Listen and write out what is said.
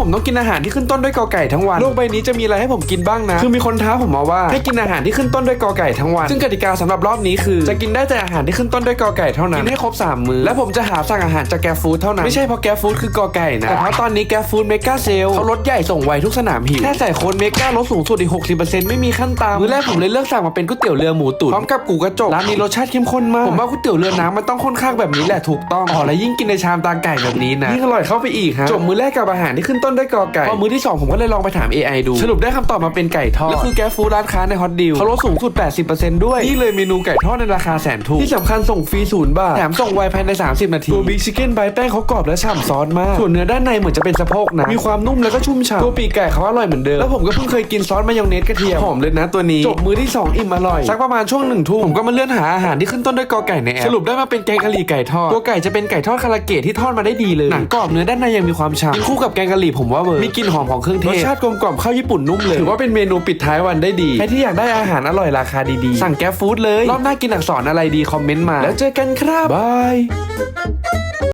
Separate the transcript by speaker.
Speaker 1: ผมต้องกินอาหารที่ขึ้นต้นด้วยกอไก่ทั้งวัน โลกใบนี้จะมีอะไรให้ผมกินบ้างนะ คือมีคนท้าผมมาว่าให้กินอาหารที่ขึ้นต้นด้วยกอไก่ทั้งวัน ซึ่งกติกาสำหรับรอบนี้คือ จะกินได้แต่อาหารที่ขึ้นต้นด้วยกอไก่เท่านั้น กินให้ครบสามมื้อ และผมจะหาสั่งอาหารจากแกร็บฟู้ดเท่านั้น ไม่ใช่เพราะแกร็บฟู้ดคือกอไก่นะ แต่เพราะตอนนี้แกร็บฟู้ดเมกาเซลเขาลดใหญ่ส่งไวทุกสนามหิว แค่ใส่โค้ดเมกาลดสูงสุดอีก60%ไม่มีขั้นต่ำมื้อแรกผมเลยเลือกสั่งมาเป็นก๋วยเตี๋ยวเรือหมูตุ๋นพร้อมกับกูกระจกร้านนี้รสชาติเข้มข้นมาก ผมว่าก๋วยเตี๋ยวเรือน้ำมันต้องค่อนข้างแบบนี้แหละถูกต้องอ๋อและยิ่งกินในชามตาไก่แบบนี้นะยิ่งอร่อยเข้าไปอีกฮะจบมื้อแรกกับอาหารที่ขึ้นต้นด้วยกอไก่พอมื้อที่สองผมก็เลยลองไปถาม AI ดู สรุปได้คำตอบมาเป็นไก่ทอด แล้วคือแกฟู้ดร้านค้าในฮอตดิวเขาลดสูงสุด 80%ด้วย นี่เลยเมนูไก่ทอดในราคาแสนถูก ที่สำคัญส่งฟรีศูนย์บาท แถมส่งไวภายใน 30 นาที ตัวบิ๊กชิคเก้นไบแป้งเขากรอบและฉ่ำซอสมาก ส่วนเนื้อด้านในเหมือนจะเป็นสะโพกนะ มีความนุ่มแล้วก็ชุ่มฉ่ำ ตัวปีกไก่เขาอร่อยเหมือนเดิม แล้วผมก็เพิ่งเคยกินซอสมายองเนสกระเทียม หอมเลยนะตัวนี้ จบมื้อที่สองอิ่มอร่อย สักประมาณช่วงหนึ่งทุ่มผมก็มาเลื่อนหาอาหารที่ขึ้นต้นด้วยกอไก่ในแอปสรุปได้มาเป็นแกงกะหรี่ไก่ทอด ตัวไก่จะเป็นไก่ทอดคาราเกะที่ทอดมาได้ดีเลย หนังกรอบเนื้อด้านในยังมีความฉ่ำกินคู่กับแกงกะหรี่ผมว่าเวิร์กมีกลิ่นหอมของเครื่องเทศรสชาติกลมกล่อมข้าวญี่ปุ่นนุ่มเลยถือว่าเป็นเมนูปิดท้ายวันได้ดีใครที่อยากได้อาหารอร่อยราคาดีๆสั่งแก๊ปฟู้ดเลยรอบหน้ากินอักษรอะไรดีคอมเมนต์มา แล้วเจอกันครับบาย